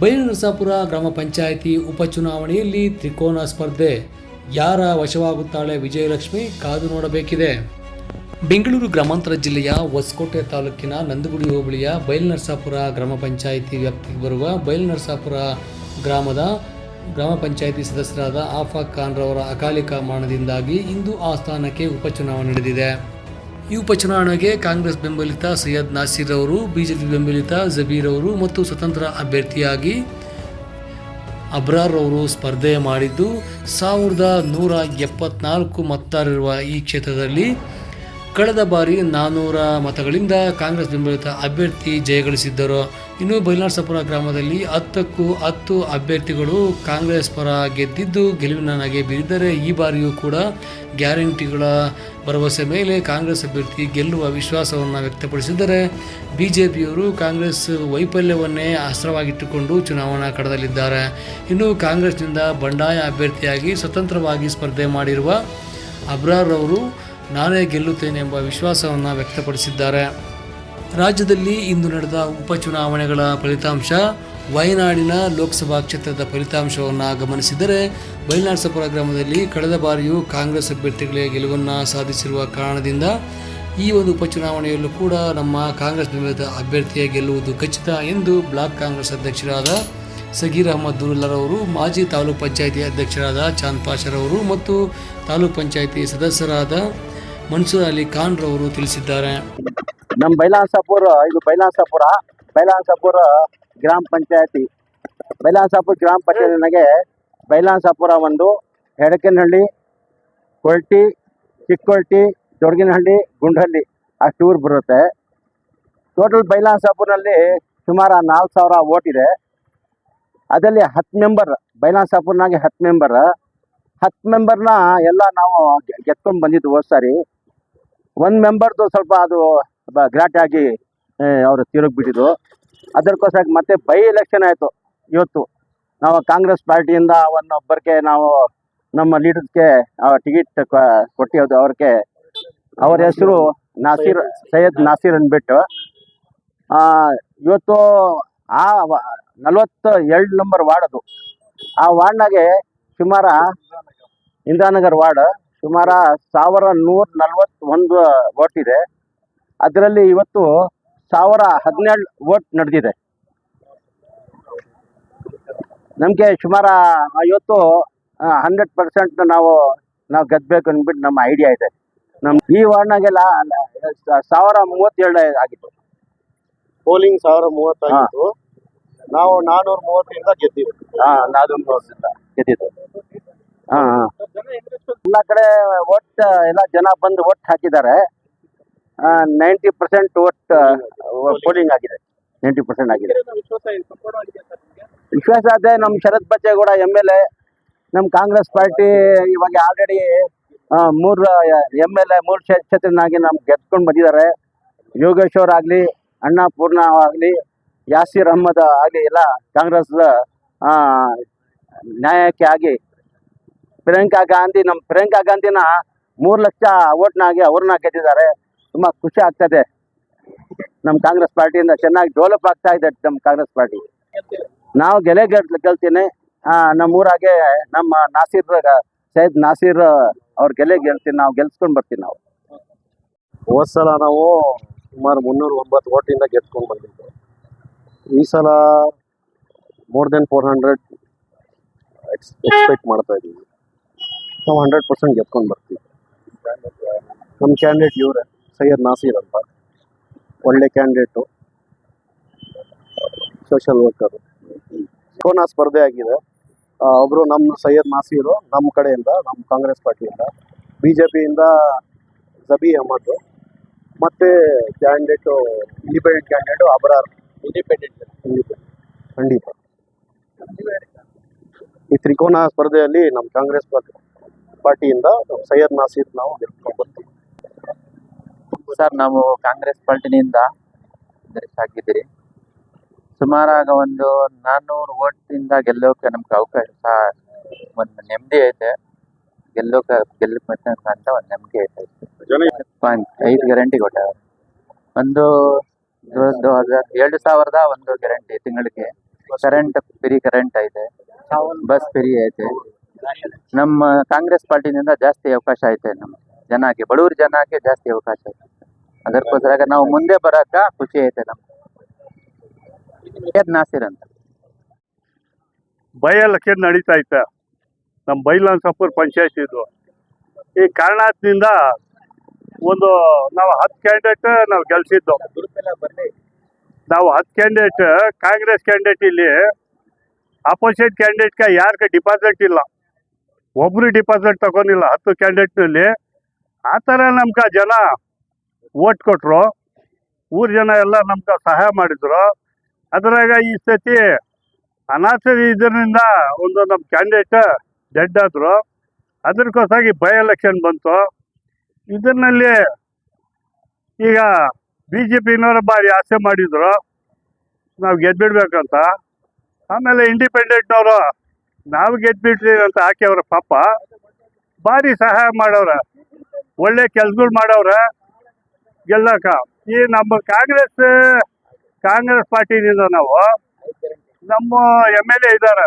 ಬೈಲನರಸಾಪುರ ಗ್ರಾಮ ಪಂಚಾಯಿತಿ ಉಪಚುನಾವಣೆಯಲ್ಲಿ ತ್ರಿಕೋನ ಸ್ಪರ್ಧೆ. ಯಾರ ವಶವಾಗುತ್ತಾಳೆ ವಿಜಯಲಕ್ಷ್ಮಿ ಕಾದು ನೋಡಬೇಕಿದೆ. ಬೆಂಗಳೂರು ಗ್ರಾಮಾಂತರ ಜಿಲ್ಲೆಯ ಹೊಸಕೋಟೆ ತಾಲೂಕಿನ ನಂದಗುಡಿ ಹೋಬಳಿಯ ಬೈಲನರಸಾಪುರ ಗ್ರಾಮ ಪಂಚಾಯಿತಿ ವ್ಯಾಪ್ತಿಗೆ ಬರುವ ಬೈಲನರಸಾಪುರ ಗ್ರಾಮದ ಗ್ರಾಮ ಪಂಚಾಯಿತಿ ಸದಸ್ಯರಾದ ಆಫಾ ಖಾನ್ರವರ ಅಕಾಲಿಕ ಮರಣದಿಂದಾಗಿ ಇಂದು ಆ ಸ್ಥಾನಕ್ಕೆ ಉಪಚುನಾವಣೆ ನಡೆದಿದೆ. ಈ ಉಪಚುನಾವಣೆಗೆ ಕಾಂಗ್ರೆಸ್ ಬೆಂಬಲಿತ ಸೈಯದ್ ನಾಸೀರ್ ಅವರು, ಬಿಜೆಪಿ ಬೆಂಬಲಿತ ಜಬೀರ್ ಅವರು ಮತ್ತು ಸ್ವತಂತ್ರ ಅಭ್ಯರ್ಥಿಯಾಗಿ ಅಬ್ರಾರ್ ಅವರು ಸ್ಪರ್ಧೆ ಮಾಡಿದ್ದು, ಸಾವಿರದ ನೂರ ಎಪ್ಪತ್ನಾಲ್ಕು ಮತದಾರರಿರುವ ಈ ಕ್ಷೇತ್ರದಲ್ಲಿ ಕಳೆದ ಬಾರಿ ನಾನ್ನೂರ ಮತಗಳಿಂದ ಕಾಂಗ್ರೆಸ್ ಬೆಂಬಲಿತ ಅಭ್ಯರ್ಥಿ ಜಯಗಳಿಸಿದ್ದರು ಇನ್ನು ಬೈಲಾರ್ಸಪುರ ಗ್ರಾಮದಲ್ಲಿ ಹತ್ತಕ್ಕೂ ಹತ್ತು ಅಭ್ಯರ್ಥಿಗಳು ಕಾಂಗ್ರೆಸ್ ಪರ ಗೆದ್ದಿದ್ದು ಗೆಲುವಿನ ನಗೆ ಬೀರಿದರೆ ಈ ಬಾರಿಯೂ ಕೂಡ ಗ್ಯಾರಂಟಿಗಳ ಭರವಸೆ ಮೇಲೆ ಕಾಂಗ್ರೆಸ್ ಅಭ್ಯರ್ಥಿ ಗೆಲ್ಲುವ ವಿಶ್ವಾಸವನ್ನು ವ್ಯಕ್ತಪಡಿಸಿದರೆ ಬಿಜೆಪಿಯವರು ಕಾಂಗ್ರೆಸ್ ವೈಫಲ್ಯವನ್ನೇ ಅಸ್ತ್ರವಾಗಿಟ್ಟುಕೊಂಡು ಚುನಾವಣಾ ಕಣದಲ್ಲಿದ್ದಾರೆ. ಇನ್ನು ಕಾಂಗ್ರೆಸ್ನಿಂದ ಬಂಡಾಯ ಅಭ್ಯರ್ಥಿಯಾಗಿ ಸ್ವತಂತ್ರವಾಗಿ ಸ್ಪರ್ಧೆ ಮಾಡಿರುವ ಅಬ್ರಾರ್ ಅವರು ನಾನೇ ಗೆಲ್ಲುತ್ತೇನೆ ಎಂಬ ವಿಶ್ವಾಸವನ್ನು ವ್ಯಕ್ತಪಡಿಸಿದ್ದಾರೆ. ರಾಜ್ಯದಲ್ಲಿ ಇಂದು ನಡೆದ ಉಪಚುನಾವಣೆಗಳ ಫಲಿತಾಂಶ, ವಯನಾಡಿನ ಲೋಕಸಭಾ ಕ್ಷೇತ್ರದ ಫಲಿತಾಂಶವನ್ನು ಗಮನಿಸಿದರೆ ವೈನಾಡ್ಸಪುರ ಗ್ರಾಮದಲ್ಲಿ ಕಳೆದ ಬಾರಿಯೂ ಕಾಂಗ್ರೆಸ್ ಅಭ್ಯರ್ಥಿಗಳೇ ಗೆಲುವನ್ನು ಸಾಧಿಸಿರುವ ಕಾರಣದಿಂದ ಈ ಒಂದು ಉಪಚುನಾವಣೆಯಲ್ಲೂ ಕೂಡ ನಮ್ಮ ಕಾಂಗ್ರೆಸ್ ಬೆಂಬಲಿತ ಅಭ್ಯರ್ಥಿಯ ಗೆಲ್ಲುವುದು ಖಚಿತ ಎಂದು ಬ್ಲಾಕ್ ಕಾಂಗ್ರೆಸ್ ಅಧ್ಯಕ್ಷರಾದ ಸಗೀರ್ ಅಹಮದ್ ದುರುಲ್ಲರವರು ಮಾಜಿ ತಾಲೂಕ್ ಪಂಚಾಯಿತಿ ಅಧ್ಯಕ್ಷರಾದ ಚಾಂದ್ ಪಾಷರವರು ಮತ್ತು ತಾಲೂಕ್ ಪಂಚಾಯಿತಿ ಸದಸ್ಯರಾದ ಮನ್ಸೂರ್ ಅಲಿ ಖಾನ್ ರವರು ತಿಳಿಸಿದ್ದಾರೆ. ನಮ್ಮ ಬೈಲಾಸಪುರ ಇದು ಬೈಲಾಸಪುರ ಬೈಲಾಸಪುರ ಗ್ರಾಮ ಪಂಚಾಯತಿ. ಬೈಲಾಸಪುರ ಗ್ರಾಮ ಪಂಚಾಯತಿನಾಗೆ ಬೈಲಾಸಪುರ ಒಂದು, ಹೆಡಕನಹಳ್ಳಿ ಕೊಳ್ಟಿ ಚಿಕ್ಕೊಳ್ಟಿ ದೊಡಗಿನಹಳ್ಳಿ ಗುಂಡಹಳ್ಳಿ ಅಷ್ಟು ಊರು ಬರುತ್ತೆ. ಟೋಟಲ್ ಬೈಲಾಸಾಪುರ್ನಲ್ಲಿ ಸುಮಾರು ನಾಲ್ಕು ಸಾವಿರ ಓಟ್ ಇದೆ. ಅದರಲ್ಲಿ ಹತ್ತು ಮೆಂಬರ್ ಬೈಲಾಸಪುರ್ನಾಗೆ ಹತ್ತು ಮೆಂಬರ್ ಹತ್ತು ಮೆಂಬರ್ನ ಎಲ್ಲ ನಾವು ಗೆದ್ಕೊಂಡು ಬಂದಿದ್ದು ಹೋದ್ ಸಾರಿ. ಒಂದು ಮೆಂಬರ್ದು ಸ್ವಲ್ಪ ಅದು ಆಗಿ ಅವರು ತಿರುಗಿಬಿಟ್ಟಿದ್ದು ಅದಕ್ಕೋಸ್ಕರ ಮತ್ತೆ ಬೈ ಎಲೆಕ್ಷನ್ ಆಯಿತು ಇವತ್ತು. ನಾವು ಕಾಂಗ್ರೆಸ್ ಪಾರ್ಟಿಯಿಂದ ಒಂದೊಬ್ಬರಿಗೆ ನಾವು ನಮ್ಮ ಲೀಡರ್ಗೆ ಟಿಕೆಟ್ ಕೊಟ್ಟಿರೋದು ಅವ್ರಿಗೆ. ಅವ್ರ ಹೆಸರು ನಾಸೀರ್ ಸೈಯದ್ ನಾಸೀರ್ ಆ, ಇವತ್ತು ಆ ನಲ್ವತ್ತು ಎರಡು ನಂಬರ್ ವಾರ್ಡ್ ಅದು. ಆ ವಾರ್ಡ್ನಾಗೆ ಸುಮಾರ ಇಂದಿರಾನಗರ್ ವಾರ್ಡ್ ಸುಮಾರು ಸಾವಿರ ನೂರ ನಲ್ವತ್ತೊಂದು ವೋಟ್ ಇದೆ. ಅದರಲ್ಲಿ ಇವತ್ತು ಸಾವಿರ ಹದಿನೇಳು ವೋಟ್ ನಡೆದಿದೆ. ನಮಗೆ ಸುಮಾರು ಇವತ್ತು ಹಂಡ್ರೆಡ್ ಪರ್ಸೆಂಟ್ ನಾವು ನಾವು ಗೆದ್ಬೇಕು ಅಂದ್ಬಿಟ್ಟು ನಮ್ಮ ಐಡಿಯಾ ಇದೆ. ನಮ್ಮ ಈ ವಾರ್ಡ್ನಾಗೆಲ್ಲ ಸಾವಿರ ಮೂವತ್ತೇಳು ಆಗಿತ್ತು. ಪೋಲಿಂಗ್ ಸಾವಿರ ಮೂವತ್ತಾಗಿತ್ತು ನಾವು ನಾನೂರ ಮೂವತ್ತರಿಂದ ಗೆದ್ದಿದ್ದೀವಿ ಹಾ ನಾನೂರ ಮೂವತ್ತರಿಂದ ಗೆದ್ದಿದ್ದು. ಹಾ ಹಾಂ. ಎಲ್ಲ ಕಡೆ ಒಟ್ಟು ಎಲ್ಲ ಜನ ಬಂದು ಒಟ್ಟು ಹಾಕಿದ್ದಾರೆ. ನೈಂಟಿ ಪರ್ಸೆಂಟ್ ಒಟ್ಟು ಪೋಲಿಂಗ್ ಆಗಿದೆ. ನೈಂಟಿ ಪರ್ಸೆಂಟ್ ಆಗಿದೆ. ವಿಶ್ವಾಸ ಅದೇ ನಮ್ಮ Sharath Bachegowda M L A ನಮ್ಮ ಕಾಂಗ್ರೆಸ್ ಪಾರ್ಟಿ ಇವಾಗ ಆಲ್ರೆಡಿ ಮೂರು, ಎಂ ಎಲ್ ಎ, ಮೂರು ಕ್ಷೇತ್ರನಾಗಿ ನಮ್ಗೆ ಗೆದ್ಕೊಂಡು ಬಂದಿದ್ದಾರೆ. ಯೋಗೇಶ್ವರ್ ಆಗಲಿ ಅಣ್ಣಪೂರ್ಣ ಆಗಲಿ, ಯಾಸೀರ್ ಅಹಮದ್ ಆಗಲಿ ಎಲ್ಲ ಕಾಂಗ್ರೆಸ್ ನ್ಯಾಯಕ್ಕೆ ಆಗಿ ಪ್ರಿಯಾಂಕಾ ಗಾಂಧಿ ನಮ್ಮ ಪ್ರಿಯಾಂಕಾ ಗಾಂಧಿನ ಮೂರು ಲಕ್ಷ ಓಟ್ನಾಗಿ ಅವ್ರನ್ನ ಗೆದ್ದಿದ್ದಾರೆ. ತುಂಬಾ ಖುಷಿ ಆಗ್ತದೆ. ನಮ್ಮ ಕಾಂಗ್ರೆಸ್ ಪಾರ್ಟಿಯಿಂದ ಚೆನ್ನಾಗಿ ಡೆವಲಪ್ ಆಗ್ತಾ ಇದೆ ನಮ್ಮ ಕಾಂಗ್ರೆಸ್ ಪಾರ್ಟಿ. ನಾವು ಗೆಲೆ ಗೆಲ್ ಗೆಲ್ತೀನಿ. ಆ, ನಮ್ಮ ನಾಸೀರ್ ಸೈದ್ ನಾಸೀರ್ ಅವ್ರ ಗೆಲೆ ಗೆಲ್ತೀನಿ. ನಾವು ಗೆಲ್ಸ್ಕೊಂಡು ಬರ್ತೀವಿ ನಾವು. ಹೋದ್ ಸಲ ನಾವು ಸುಮಾರು ಮುನ್ನೂರ ಒಂಬತ್ತು ಓಟಿಂದ ಗೆದ್ಕೊಂಡು ಬಂದಿದ್ದು ಈ ಸಲ more than four hundred expect ಮಾಡ್ತಾ ಇದ್ದೀವಿ. ನಾವು ಹಂಡ್ರೆಡ್ ಪರ್ಸೆಂಟ್ ಗೆದ್ಕೊಂಡು ಬರ್ತೀವಿ. ನಮ್ಮ ಕ್ಯಾಂಡಿಡೇಟ್ ಇವರೇ ಸೈಯದ್ ನಾಸೀರ್ ಅಂತ. ಒಳ್ಳೆ ಕ್ಯಾಂಡಿಡೇಟು ಸೋಷಿಯಲ್ ವರ್ಕರು ಕೋನಾ ಸ್ಪರ್ಧೆ ಆಗಿದೆ. ಒಬ್ಬರು ನಮ್ಮ ಸೈಯದ್ ನಾಸೀರು ನಮ್ಮ ಕಡೆಯಿಂದ ನಮ್ಮ ಕಾಂಗ್ರೆಸ್ ಪಾರ್ಟಿಯಿಂದ ಬಿ ಜೆ ಪಿಯಿಂದ ಜಬಿ ಅಹಮದ್. ಮತ್ತು candidate independent candidate Abrar. Independent ಖಂಡಿತ. ಈ ತ್ರಿಕೋನ ಸ್ಪರ್ಧೆಯಲ್ಲಿ ನಮ್ಮ ಕಾಂಗ್ರೆಸ್ ಪಾರ್ಟಿ ಪಾರ್ಟಿಯಿಂದ ಸೈಯದ್ ನಾಸೀರ್ ನಾವು ಗೆಲ್ಕೊಂಡು ಬರ್ತೀವಿ ಸರ್, ನಾವು ಕಾಂಗ್ರೆಸ್ ಪಾರ್ಟಿನಿಂದ ಆಗಿದ್ದೀರಿ. ಸುಮಾರಾಗ ಒಂದು ನಾನ್ನೂರು ಓಟಿಂದ ಗೆಲ್ಲೋಕೆ ನಮ್ಗೆ ಅವಕಾಶ, ಒಂದು ನೆಮ್ಮದಿ ಐತೆ. ಗೆಲ್ಲೋಕೆ ಗೆಲ್ಲಕ್ಕೆ ಅಂತ ಒಂದು ನೆಮ್ಮದಿ ಐತೆ. ಐದು ಗ್ಯಾರಂಟಿ ಕೊಟ್ಟಾರೆ ಒಂದು ಎರಡು ಸಾವಿರದ ಒಂದು ಗ್ಯಾರಂಟಿ ತಿಂಗಳಿಗೆ. ಕರೆಂಟ್ ಫ್ರೀ ಕರೆಂಟ್ ಐತೆ. ಬಸ್ ಫ್ರೀ ಐತೆ. ನಮ್ಮ ಕಾಂಗ್ರೆಸ್ ಪಾರ್ಟಿನಿಂದ ಜಾಸ್ತಿ ಅವಕಾಶ ಐತೆ ನಮ್ಮ ಜನಕ್ಕೆ, ಬಡವ್ರ ಜನಕ್ಕೆ ಜಾಸ್ತಿ ಅವಕಾಶ ಐತೆ ಅದಕ್ಕೋಸ್ಕರ ನಾವು ಮುಂದೆ ಬರಕ ಖುಷಿ ಐತೆ ನಮ್ಗೆ. ನಾಸಿರ್ ಅಂತ. ಬೈ ಎಲೆಕ್ಷನ್ ನಡೀತಾ ಐತೆ. ನಮ್ಮ ಬೈಲಾನ್ಸಪುರ್ ಪಂಚಾಯತ್ ಇದು. ಈ ಕಾರಣದಿಂದ ಒಂದು ನಾವು ಹತ್ತು ಕ್ಯಾಂಡಿಡೇಟ್ ನಾವು ಗೆಲ್ಸಿದ್ದು. ನಾವು ಹತ್ತು ಕ್ಯಾಂಡಿಡೇಟ್ ಕಾಂಗ್ರೆಸ್ ಕ್ಯಾಂಡಿಡೇಟ್ ಇಲ್ಲಿ ಅಪೋಸಿಟ್ ಕ್ಯಾಂಡಿಡೇಟ್ಗೆ ಯಾರಿಗೆ ಡಿಪಾಸಿಟ್ ಇಲ್ಲ. ಒಬ್ರು ಡಿಪಾಸಿಟ್ ತಗೊಂಡಿಲ್ಲ, ಹತ್ತು ಕ್ಯಾಂಡಿಡೇಟ್ನಲ್ಲಿ ಆ ಥರ ನಮ್ಗೆ ಜನ ಓಟ್ ಕೊಟ್ಟರು ಊರ್ ಜನ ಎಲ್ಲ ನಮ್ಗೆ ಸಹಾಯ ಮಾಡಿದ್ರು. ಅದ್ರಾಗ ಈ ಸತಿ ಅನಾಥ ಇದರಿಂದ ಒಂದು ನಮ್ಮ ಕ್ಯಾಂಡಿಡೇಟ್ ಡೆಡ್ ಆದ್ರು. ಅದಕ್ಕೋಸ್ಕರ ಬೈ ಎಲೆಕ್ಷನ್ ಬಂತು. ಇದರಲ್ಲಿ ಈಗ ಬಿ ಜೆ ಪಿನವರು ಭಾರಿ ಆಸೆ ಮಾಡಿದರು. ನಾವು ಗೆದ್ಬಿಡ್ಬೇಕಂತ. ಆಮೇಲೆ ಇಂಡಿಪೆಂಡೆಂಟ್ನವರು ನಾವು ಗೆದ್ಬಿಟ್ರಿ ಅಂತ ಹಾಕ್ಯವ್ರ ಪಾಪ, ಭಾರಿ ಸಹಾಯ ಮಾಡವ್ರ, ಒಳ್ಳೆ ಕೆಲ್ಸಗಳು ಮಾಡವ್ರ, ಗೆಲ್ಲಕ. ಈ ನಮ್ಮ ಕಾಂಗ್ರೆಸ್ ಕಾಂಗ್ರೆಸ್ ಪಾರ್ಟಿನಿಂದ ನಾವು ನಮ್ಮ ಎಂ ಎಲ್ ಎ ಇದ್ದಾರೆ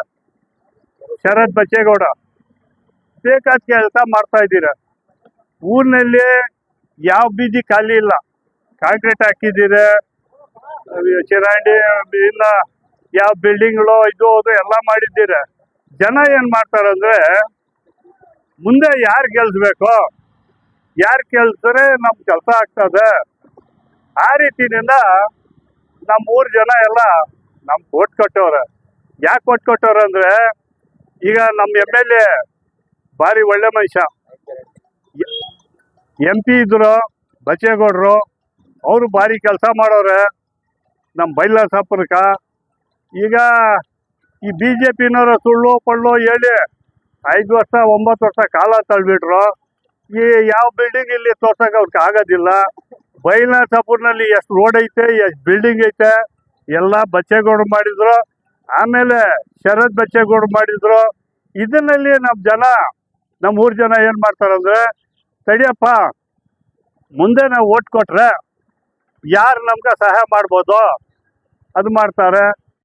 ಶರತ್ ಬಚ್ಚೇಗೌಡ. ಬೇಕಾದ ಕೆಲಸ ಮಾಡ್ತಾ ಇದ್ದೀರ. ಊರಿನಲ್ಲಿ ಯಾವ ಬೀದಿ ಖಾಲಿ ಇಲ್ಲ. ಕಾಂಕ್ರೀಟ್ ಹಾಕಿದ್ದೀರ ಚಿರಾಂಡಿ ಇಲ್ಲ ಯಾವ ಬಿಲ್ಡಿಂಗ್ಗಳು ಇದು, ಅದು ಎಲ್ಲ ಮಾಡಿದ್ದೀರ. ಜನ ಏನ್ ಮಾಡ್ತಾರಂದ್ರೆ ಮುಂದೆ ಯಾರು ಗೆಲ್ಸ್ಬೇಕು, ಯಾರು ಗೆಲ್ಸಿದ್ರೆ ನಮ್ ಕೆಲಸ ಆಗ್ತದೆ. ಆ ರೀತಿನಿಂದ ನಮ್ಮ ಊರ್ ಜನ ಎಲ್ಲ ನಮ್ ಓಟ್ ಕೊಟ್ಟವ್ರೆ. ಯಾಕೆ ಓಟ್ ಕೊಟ್ಟವ್ರೆ ಅಂದ್ರೆ ಈಗ ನಮ್ಮ ಎಂ ಎಲ್ ಎ ಭಾರಿ ಒಳ್ಳೆ ಮನುಷ್ಯ. ಎಂ ಪಿ ಇದ್ರು, ಬಚ್ಚೇಗೌಡರು, ಅವರು ಭಾರಿ ಕೆಲಸ ಮಾಡೋರೆ. ನಮ್ಮ ಬೈಲಾಸಾಪುರಕ್ಕ ಈಗ ಈ ಬಿ ಜೆ ಪಿನವರು ಸುಳ್ಳು ಪಳ್ಳು ಹೇಳಿ ಐದು ವರ್ಷ, ಒಂಬತ್ತು ವರ್ಷ ಕಾಲ ತಳ್ಬಿಟ್ರು. ಈ ಯಾವ ಬಿಲ್ಡಿಂಗ್ ಇಲ್ಲಿ ತೋರ್ಸಕ್ಕೆ ಅವ್ರಿಗೆ ಆಗೋದಿಲ್ಲ. ಬೈಲಾಸಾಪುರ್ನಲ್ಲಿ ಎಷ್ಟು ರೋಡ್ ಐತೆ, ಎಷ್ಟು ಬಿಲ್ಡಿಂಗ್ ಐತೆ, ಎಲ್ಲ ಬಚ್ಚೇಗೌಡ ಮಾಡಿದ್ರು. ಆಮೇಲೆ ಶರತ್ ಬಚ್ಚೇಗೌಡ ಮಾಡಿದ್ರು. ಇದನ್ನಲ್ಲಿ ನಮ್ಮ ಜನ ನಮ್ಮ ಊರ್ ಜನ ಏನು ಮಾಡ್ತಾರಂದ್ರೆ ತಡಿಯಪ್ಪ, ಮುಂದೆ ನಾವು ಓಟ್ ಕೊಟ್ರೆ ಯಾರು ನಮ್ಗೆ ಸಹಾಯ ಮಾಡ್ಬೋದು? ಅದು ಮಾಡ್ತಾರೆ.